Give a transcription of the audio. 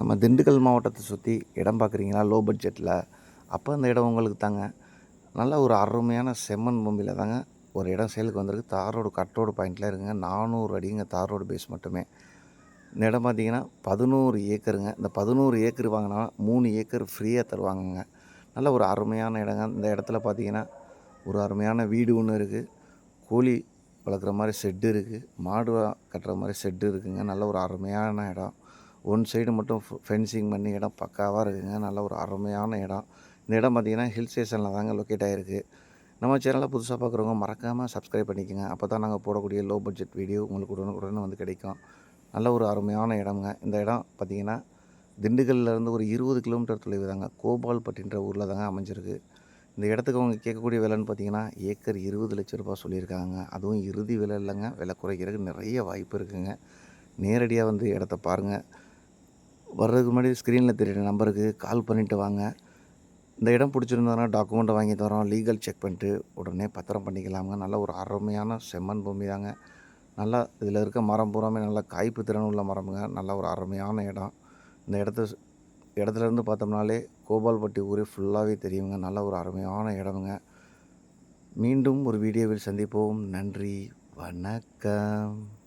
நம்ம திண்டுக்கல் மாவட்டத்தை சுற்றி இடம் பார்க்குறீங்களா? லோ. பட்ஜெட்டில் அப்போ அந்த இடம் உங்களுக்கு தாங்க. நல்ல ஒரு அருமையான செம்மண் பூமியில் தாங்க ஒரு இடம் சேலுக்கு வந்திருக்கு. தார் ரோடு கட் ரோடு பாயிண்டில் இருக்குங்க. நானூறு அடிங்க தார் ரோடு பேஸ் மட்டுமே. இந்த இடம் பார்த்தீங்கன்னா பதினோரு ஏக்கருங்க. இந்த பதினோரு ஏக்கர் வாங்கினா மூணு ஏக்கர் ஃப்ரீயாக தருவாங்கங்க. நல்ல ஒரு அருமையான இடங்க. இந்த இடத்துல பார்த்தீங்கன்னா ஒரு அருமையான வீடு ஒன்று இருக்குது கோழி வளர்க்குற மாதிரி ஷெட்டு இருக்குது மாடு கட்டுற மாதிரி ஷெட்டு இருக்குங்க. நல்ல ஒரு அருமையான இடம். ஒன் சைடு மட்டும் ஃபென்சிங் பண்ணி இடம் பக்காவாக இருக்குதுங்க நல்ல ஒரு அருமையான இடம். இந்த இடம் பார்த்தீங்கன்னா ஹில் ஸ்டேஷனில் தாங்க லொக்கேட் ஆகிருக்கு நம்ம சேனலை புதுசாக பார்க்குறவங்க மறக்காமல் சப்ஸ்கிரைப் பண்ணிக்கோங்க. அப்போ தான் நாங்கள் போடக்கூடிய லோ பட்ஜெட் வீடியோ உங்களுக்கு உடனுக்குடனே வந்து கிடைக்கும். நல்ல ஒரு அருமையான இடம்ங்க. இந்த இடம் பார்த்தீங்கன்னா திண்டுக்கல்லேருந்து ஒரு இருபது கிலோமீட்டர் தொலைவு தாங்க. கோபால்பட்டின்ற ஊரில் தாங்க அமைஞ்சிருக்கு. இந்த இடத்துக்கு அவங்க கேட்கக்கூடிய விலைன்னு பார்த்தீங்கன்னா ஏக்கர் இருபது லட்ச ரூபாய் சொல்லியிருக்காங்க. அதுவும் இறுதி விலை இல்லைங்க. விலை குறைக்கிறதுக்கு நிறைய வாய்ப்பு இருக்குங்க. நேரடியாக வந்து இடத்த பாருங்கள் வர்றதுக்கு முன்னாடி ஸ்க்ரீனில் தெரியுற நம்பருக்கு கால் பண்ணிவிட்டு வாங்க. இந்த இடம் பிடிச்சிருந்தோன்னா டாக்குமெண்ட்டை வாங்கி தரோம். லீகல் செக் பண்ணிட்டு உடனே பத்திரம் பண்ணிக்கலாமுங்க. நல்ல ஒரு அருமையான செம்மண் பூமி தாங்க. நல்லா இதில் இருக்க மரம் பூராமே நல்லா காய்ப்பு திறன் உள்ள மரமுங்க. நல்ல ஒரு அருமையான இடம். இந்த இடத்த இடத்துலேருந்து இடத்துல இருந்து பார்த்தோம்னாலே கோபால்பட்டி ஊரே ஃபுல்லாகவே தெரியுங்க. நல்ல ஒரு அருமையான இடமுங்க. மீண்டும் ஒரு வீடியோவில் சந்திப்போம். நன்றி. வணக்கம்.